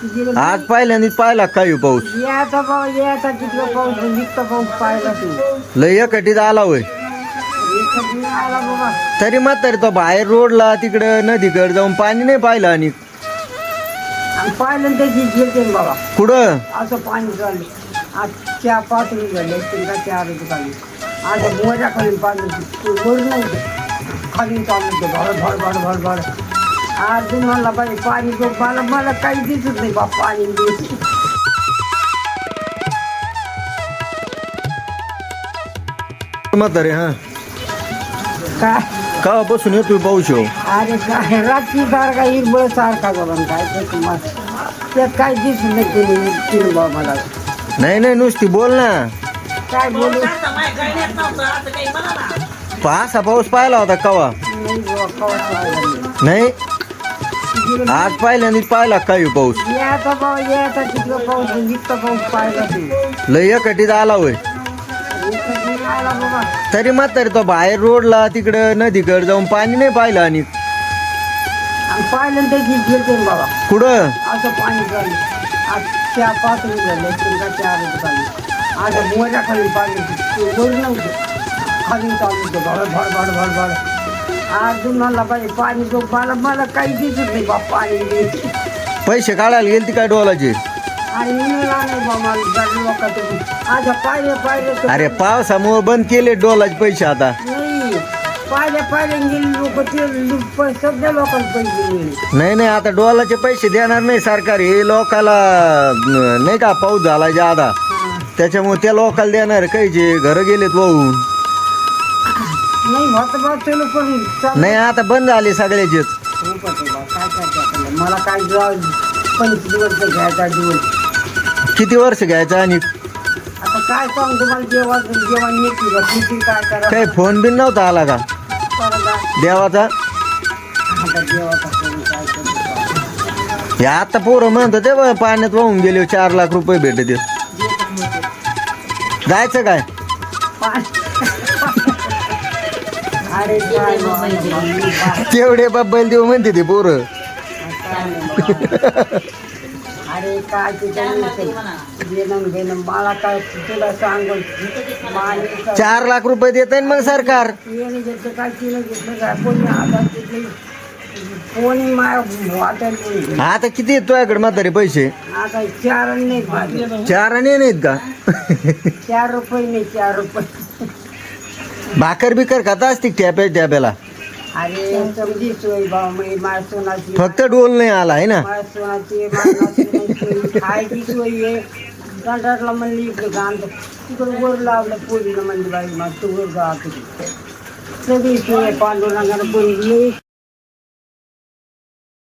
आज पहिल्यांदाच पाहिला काय पाऊस? याचा पाऊस याचा तिथला पाऊस निघता पाऊस पाहिला तू. लय एकटीत आला होय. तरी म्हातारी तो बाहेर रोडला तिकडं नदीकडे जाऊन पाणी नाही पाहिलं आणि. पाहिलं त्याची गेलते बाबा. कुठं? असं पाणी चाललं आज चार पाच झाले का चार खाली. आज खाली पाणी. खाली चालू भर भर भर भर. आज मला पाहिजे पाणी तो मला मला काही दिसत नाही बा पाणी दिसत म्हातारे हा. काय? का बसून येतोय पाऊस हो? अरे काय रात्री सारखा हिरबळ सारखा बघा काय ते तुम्हाला. त्यात काय दिसत नाही बा मला. नाही नाही नुसती बोल ना. काय बोलू? असा पाऊस पाहिला होता कवा? नाही बुवा, कवाच पाहिलं नाही. नाही? आज पहिल्यांदाच पाहिला काय पाऊस? याचा पाऊस याचा तिथला पाऊस निघता पाऊस पाहिला तू. लय एकटीत आला होय. आला बाबा तरी म्हातारी तो बाहेर रोडला तिकडं नदीकडे जाऊन पाणी नाही पाहिलं आणि. आणि पाहिलं त्याची गेलते ना बाबा. कुठं? असं पाणी आज पाच झाले चार आज मोजा खाली नव्हतं. खाली चालू होतं. आज मला पाहिजे पाणी तो मला मला काही दिसत नाही बा पाणी. दिसत. पैसे काढायला गेलती काय डोलाचे? आणि मी नाही बा मला गाडी लोकांचं आज पाहिजे पाहिजे तर- अरे पावसामुळे बंद केले डोलाचे पैसे आता. नाही पाहिजे पाहिजे गेली लोक ते लु- प- सगळ्या लोकांना पैसे गेले नाही नाही आता डोलाचे पैसे देणार नाही सरकार. हे लोकाला अं, नाही का पाऊस झाला जादा. त्याच्यामुळे त्या लोकाला देणार कायचे घर गेलेत वाहून. नाही होत बा चलो पण चांगलं नाही आता बंद झाले सगळ्याचेच होतं बा, काय करते आपल्याला? मला काय पंचवीस वर्ष घ्यायचा दिवस किती वर्ष घ्यायचं आणि? आता काय सांग तुम्हाला जेव्हा जेव्हा येते बा किती काय करा काही फोन बिन नव्हता आला का? देवाचा? आता जेव्हा काय करतो हे आता पोरं म्हणतो ते बा, पाण्यात वाहून गेले चार लाख रुपये भेटते जायचं काय? अरे काय बा, तेवढे बाब्बाला देऊ म्हणते ते पोरं. अरे काय मला काय तुला सांगून. चार लाख रुपये देत आहे मग सरकार. काय घेतलं काय? कोणी कोणी आता किती आहेत तुझ्याकडे म्हातारे पैसे? आता चार नाही माझे. चार आणि नाहीत का? चार रुपये नाही चार रुपये. भाकर बिकर खाता असते टॅप्या टॅप्याला अरे समजी सोय मी फक्त डोल नाही आला आहे ना? माझ्या सोनाची माझ्या नातीची सोय, खायची सोय आहे. गंडारला म्हणली इकडे गांध तिकडे वर लावलं पोरीला म्हणली बाई मग तू वर तिकडे. सगळी सोय पांडुरंगाला बोलली